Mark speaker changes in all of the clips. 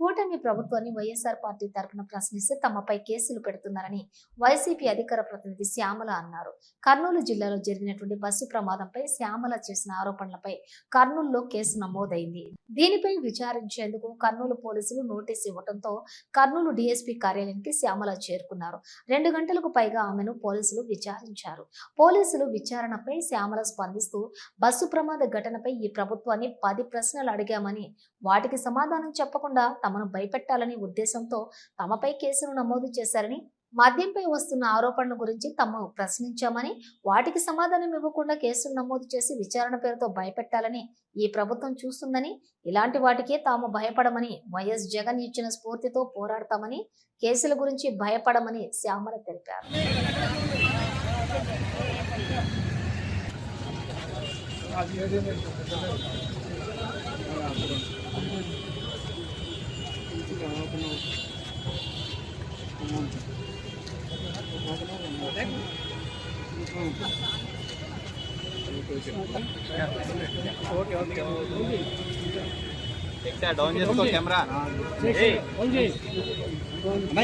Speaker 1: కూటమి ప్రభుత్వాన్ని వైఎస్ఆర్ పార్టీ తరపున ప్రశ్నిస్తే తమపై కేసులు పెడుతున్నారని వైసీపీ అధికార ప్రతినిధి శ్యామల అన్నారు. కర్నూలు జిల్లాలో జరిగినటువంటి బస్సు ప్రమాదంపై శ్యామల చేసిన ఆరోపణలపై కర్నూలులో కేసు నమోదైంది. దీనిపై విచారించేందుకు కర్నూలు పోలీసులు నోటీస్ ఇవ్వడంతో కర్నూలు డీఎస్పీ కార్యాలయానికి శ్యామల చేరుకున్నారు. రెండు గంటలకు పైగా ఆమెను పోలీసులు విచారించారు. పోలీసులు విచారణపై శ్యామల స్పందిస్తూ బస్సు ప్రమాద ఘటనపై ఈ ప్రభుత్వాన్ని పది ప్రశ్నలు అడిగామని వాటికి సమాధానం చెప్పకుండా తమను భయపెట్టాలని ఉద్దేశంతో తమపై కేసును నమోదు చేశారని మద్యంపై వస్తున్న ఆరోపణల గురించి తమను ప్రశ్నించామని వాటికి సమాధానం ఇవ్వకుండా కేసులు నమోదు చేసి విచారణ పేరుతో భయపెట్టాలని ఈ ప్రభుత్వం చూస్తుందని ఇలాంటి వాటికే తాము భయపడమని వైఎస్ జగన్ ఇచ్చిన స్ఫూర్తితో పోరాడతామని కేసుల గురించి భయపడమని శ్యామల తెలిపారు.
Speaker 2: ఇంకా డౌన్ చేసుకో కెమెరా ఏయ్,
Speaker 3: అన్నా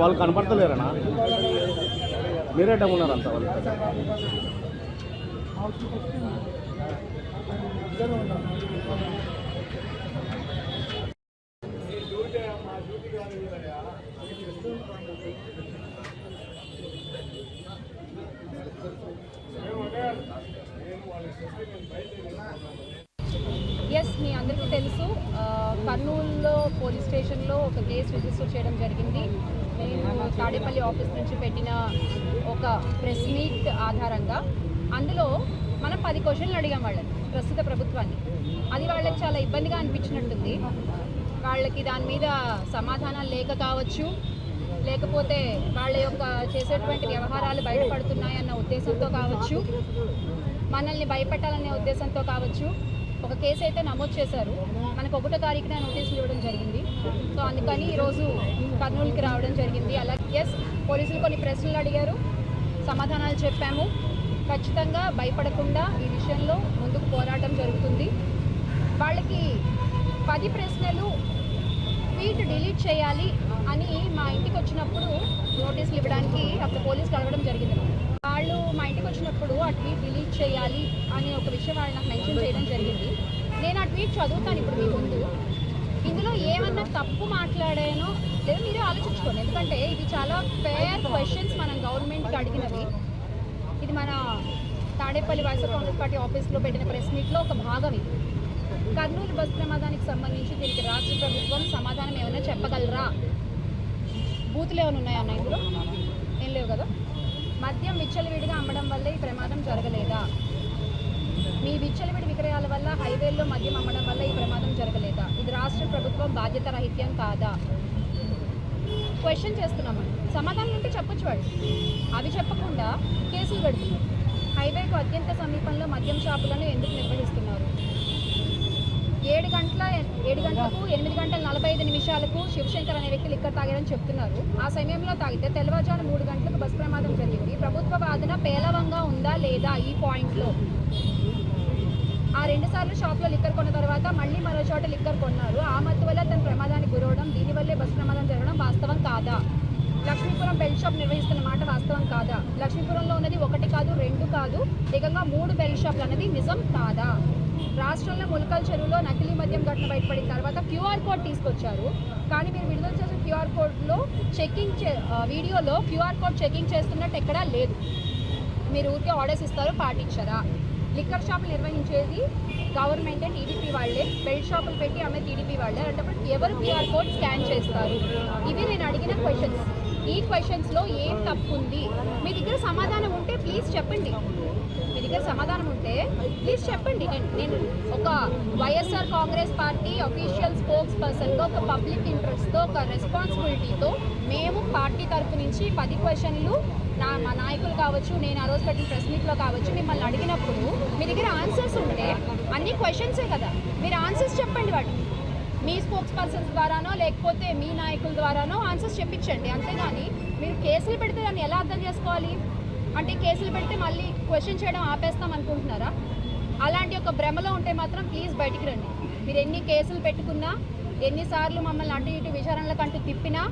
Speaker 3: వాళ్ళు కనపడతలేరనా? మీరే అంత వాళ్ళు
Speaker 4: ఎస్ మీ అందరికీ తెలుసు ఆ, కర్నూలులో పోలీస్ స్టేషన్లో ఒక కేసు రిజిస్టర్ చేయడం జరిగింది. మేము తాడేపల్లి ఆఫీస్ నుంచి పెట్టిన ఒక ప్రెస్ మీట్ ఆధారంగా అందులో మనం పది క్వశ్చన్లు అడిగాం వాళ్ళని ప్రస్తుత ప్రభుత్వాన్ని. అది వాళ్ళకి చాలా ఇబ్బందిగా అనిపించినట్టుంది. వాళ్ళకి దాని మీద సమాధానాలు లేక కావచ్చు లేకపోతే వాళ్ళ యొక్క చేసేటువంటి వ్యవహారాలు బయటపడుతున్నాయన్న ఉద్దేశంతో కావచ్చు మనల్ని భయపెట్టాలనే ఉద్దేశంతో కావచ్చు. ఒక కేసు అయితే నమోదు చేశారు. మనకు ఒకటో తారీఖున నోటీసులు ఇవ్వడం జరిగింది. సో అందుకని ఈరోజు కర్నూలుకి రావడం జరిగింది. అలాగే ఎస్ పోలీసులు కొన్ని ప్రశ్నలు అడిగారు. సమాధానాలు చెప్పాము. ఖచ్చితంగా భయపడకుండా ఈ విషయంలో ముందుకు పోరాటం జరుగుతుంది. వాళ్ళకి పది ప్రశ్నలు ట్వీట్ డిలీట్ చేయాలి అని మా ఇంటికి వచ్చినప్పుడు నోటీసులు ఇవ్వడానికి అప్పుడు పోలీసులు అడగడం జరిగింది. వాళ్ళు మా ఇంటికి వచ్చినప్పుడు ఆ ట్వీట్ డిలీట్ చేయాలి అని ఒక విషయం వాళ్ళు నాకు మెన్షన్ చేయడం జరిగింది. నేను ఆ ట్వీట్ చదువుతాను ఇప్పుడు మీ ముందు. ఇందులో ఏమన్నా తప్పు మాట్లాడానో లేదా మీరే ఆలోచించుకోండి. ఎందుకంటే ఇది చాలా ఫేర్ క్వశ్చన్స్ మనం గవర్నమెంట్కి అడిగినవి. ఇది మన తాడేపల్లి వైఎస్ఆర్ కాంగ్రెస్ పార్టీ ఆఫీస్లో పెట్టిన ప్రెస్ మీట్లో ఒక భాగం ఇది కర్నూలు బస్ ప్రమాదానికి సంబంధించి దీనికి రాష్ట్ర ప్రభుత్వం సమాధానం ఏమైనా చెప్పగలరా? బూతులు ఏమైనా ఉన్నాయా అన్న ఇందులో? ఏం లేవు కదా? మద్యం విచ్చలవిడిగా అమ్మడం వల్ల ఈ ప్రమాదం జరగలేదా? ఈ విచ్చలవిడి విక్రయాల వల్ల హైవేల్లో మద్యం అమ్మడం వల్ల ఈ ప్రమాదం జరగలేదా? ఇది రాష్ట్ర ప్రభుత్వం బాధ్యత రహిత్యం కాదా? క్వశ్చన్ చేస్తున్నామండి సమాధానం ఉంటే చెప్పొచ్చు వాళ్ళు. అవి చెప్పకుండా కేసులు పెడుతున్నారు. హైవేకు అత్యంత సమీపంలో మద్యం షాపులను ఎందుకు నిర్వహిస్తున్నారు? ఏడు గంటల ఏడు గంటలకు ఎనిమిది గంటల నలభై ఐదు నిమిషాలకు శివశంకర్ అనే వ్యక్తి లిక్కర్ తాగారని చెప్తున్నారు. ఆ సమయంలో తాగితే తెల్లవారుజాము మూడు గంటలకు బస్ ప్రమాదం జరిగింది. ప్రభుత్వ వాదన పేలవంగా ఉందా లేదా ఈ పాయింట్లో? ఆ రెండు సార్లు షాప్లో లిక్కర్ కొన్న తర్వాత మళ్ళీ మరో చోట లిక్కర్ కొన్నారు. ఆ మత్తు వల్ల తన ప్రమాదానికి గురవడం దీనివల్లే బస్సు ప్రమాదం జరగడం వాస్తవం కాదా? లక్ష్మీపురం బెల్ షాప్ నిర్వహిస్తున్న మాట వాస్తవం కాదా? లక్ష్మీపురంలో ఉన్నది ఒకటి కాదు రెండు కాదు ఏకంగా మూడు బెల్ షాప్లు అన్నది నిజం కాదా? రాష్ట్రంలో ములకల్ చెరువులో నకిలీ మద్యం ఘటన బయటపడిన తర్వాత క్యూఆర్ కోడ్ తీసుకొచ్చారు. కానీ మీరు విడుదల చేసిన క్యూఆర్ కోడ్లో చెకింగ్ చే వీడియోలో క్యూఆర్ కోడ్ చెకింగ్ చేస్తున్నట్టు ఎక్కడా లేదు. మీరు ఊరికే ఆర్డర్స్ ఇస్తారు పాటించరా? లిక్కర్ షాపులు నిర్వహించేది గవర్నమెంటే టీడీపీ వాళ్ళే. బెల్ట్ షాపులు పెట్టి అమ్మే టీడీపీ వాళ్ళే. అంటప్పుడు ఎవరు క్యూఆర్ కోడ్ స్కాన్ చేస్తారు? ఇవి నేను అడిగిన క్వశ్చన్స్ ఈ క్వశ్చన్స్లో ఏం తప్పు ఉంది మీ దగ్గర సమాధానం ఉంటే ప్లీజ్ చెప్పండి. మీ దగ్గర సమాధానం ఉంటే ప్లీజ్ చెప్పండి. నేను నేను ఒక వైఎస్ఆర్ కాంగ్రెస్ పార్టీ అఫీషియల్ స్పోక్స్ పర్సన్గా ఒక పబ్లిక్ ఇంట్రెస్ట్తో ఒక రెస్పాన్సిబిలిటీతో మేము పార్టీ తరఫు నుంచి పది క్వశ్చన్లు నా మా నాయకులు కావచ్చు నేను ఆ రోజు పెట్టిన ప్రెస్ మీట్లో కావచ్చు మిమ్మల్ని అడిగినప్పుడు మీ దగ్గర ఆన్సర్స్ ఉంటే అన్ని క్వశ్చన్సే కదా. మీరు ఆన్సర్స్ చెప్పండి వాటికి మీ స్పోక్స్ పర్సన్స్ ద్వారానో లేకపోతే మీ నాయకుల ద్వారానో ఆన్సర్స్ చెప్పించండి. అంతేగాని మీరు కేసులు పెడితే దాన్ని ఎలా అర్థం చేసుకోవాలి? అంటే కేసులు పెడితే మళ్ళీ క్వశ్చన్ చేయడం ఆపేస్తాం అనుకుంటున్నారా? అలాంటి ఒక భ్రమలో ఉంటే మాత్రం ప్లీజ్ బయటికి రండి. మీరు ఎన్ని కేసులు పెట్టుకున్నా ఎన్నిసార్లు మమ్మల్ని అటు ఇటు విచారణలకు అంటూ తిప్పినా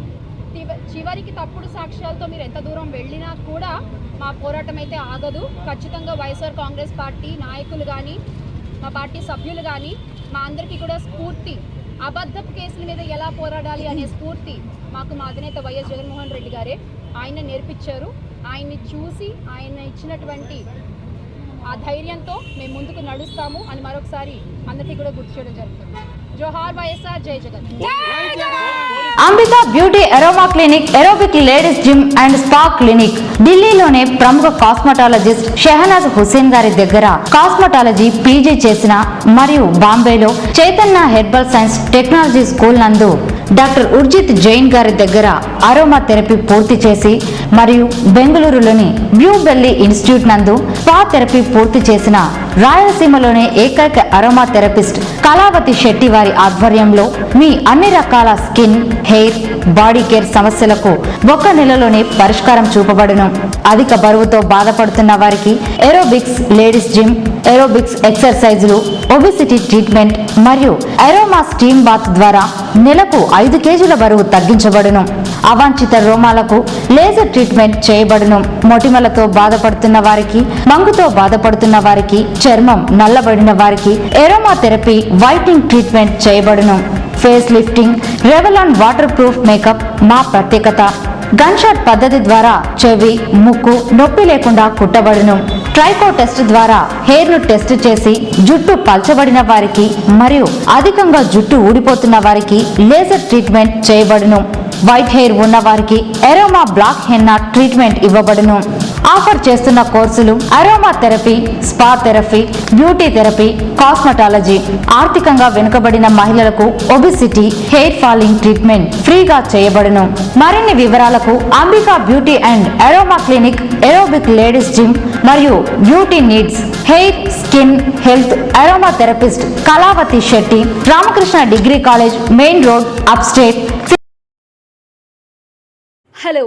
Speaker 4: చివరికి తప్పుడు సాక్ష్యాలతో మీరు ఎంత దూరం వెళ్ళినా కూడా మా పోరాటం అయితే ఆగదు. ఖచ్చితంగా వైఎస్ఆర్ కాంగ్రెస్ పార్టీ నాయకులు కానీ మా పార్టీ సభ్యులు కానీ మా అందరికీ కూడా స్ఫూర్తి అబద్ధపు కేసుల మీద ఎలా పోరాడాలి అనే స్ఫూర్తి మాకు మా అధినేత వైఎస్ జగన్మోహన్ రెడ్డి గారే. ఆయన నేర్పించారు. ఆయన్ని చూసి ఆయన ఇచ్చినటువంటి ఆ ధైర్యంతో మేము ముందుకు నడుస్తాము అని మరొకసారి అందరికీ కూడా గుర్తు చేయడం జరుగుతుంది.
Speaker 5: Ambika beauty aroma clinic aerobic ladies gym and spa clinic. ఢిల్లీలోనే ప్రముఖ కాస్మెటాలజిస్ట్ షెహనాజ్ హుసేన్ గారి దగ్గర కాస్మెటాలజీ పీజీ చేసిన మరియు బాంబేలో Chaitanya herbal science technology school నందు డాక్టర్ ఉర్జిత్ జైన్ గారి దగ్గర అరోమా థెరపీ పూర్తి చేసి మరియు బెంగళూరులోని బ్లూ బెల్లీ ఇన్స్టిట్యూట్ నందు స్పా థెరపీ పూర్తి చేసిన రాయలసీమలోని ఏకైక అరోమా థెరపిస్ట్ కళావతి శెట్టి వారి ఆధ్వర్యంలో మీ అన్ని రకాల స్కిన్ హెయిర్ బాడీ కేర్ సమస్యలకు ఒక్క నెలలోనే పరిష్కారం చూపబడును. అధిక బరువుతో బాధపడుతున్న వారికి ఏరోబిక్స్ లేడీస్ జిమ్ ఏరోబిక్స్ ఎక్సర్సైజులు ఒబిసిటీ ట్రీట్మెంట్ మరియు ఎరోమా స్టీమ్ బాత్ ద్వారా నెలకు ఐదు కేజీల బరువు తగ్గించబడును. అవాంఛిత రోమాలకు లేజర్ ట్రీట్మెంట్ చేయబడును. మొటిమలతో బాధపడుతున్న వారికి మంగుతో బాధపడుతున్న వారికి చర్మం నల్లబడిన వారికి ఎరోమా థెరపీ వైటింగ్ ట్రీట్మెంట్ చేయబడును. Face lifting Revlon waterproof makeup మా ప్రత్యేకత. గన్ షాట్ పద్ధతి ద్వారా చెవి ముక్కు నొప్పి లేకుండా కుట్టబడును. ట్రైకో టెస్ట్ ద్వారా హెయిర్ను టెస్ట్ చేసి జుట్టు పల్చబడిన వారికి మరియు అధికంగా జుట్టు ఊడిపోతున్న వారికి లేజర్ ట్రీట్మెంట్ చేయబడును. వైట్ హెయిర్ ఉన్న వారికి ఎరోమా బ్లాక్ హెన్నా ట్రీట్మెంట్ ఇవ్వబడును. ఆఫర్ చేస్తున్న కోర్సులు aroma therapy spa therapy beauty therapy cosmetology ఆర్థికంగా వెనుకబడిన మహిళలకు ఒబిసిటీ హెయిర్ ఫాలింగ్ ట్రీట్మెంట్ ఫ్రీగా చేయబడును. మరిన్ని వివరాలకు Ambika beauty and aroma clinic aerobic ladies gym మరియు beauty needs hair skin health aroma therapist Kalavathi Shetty Ramakrishna degree college main road up state.
Speaker 6: Hello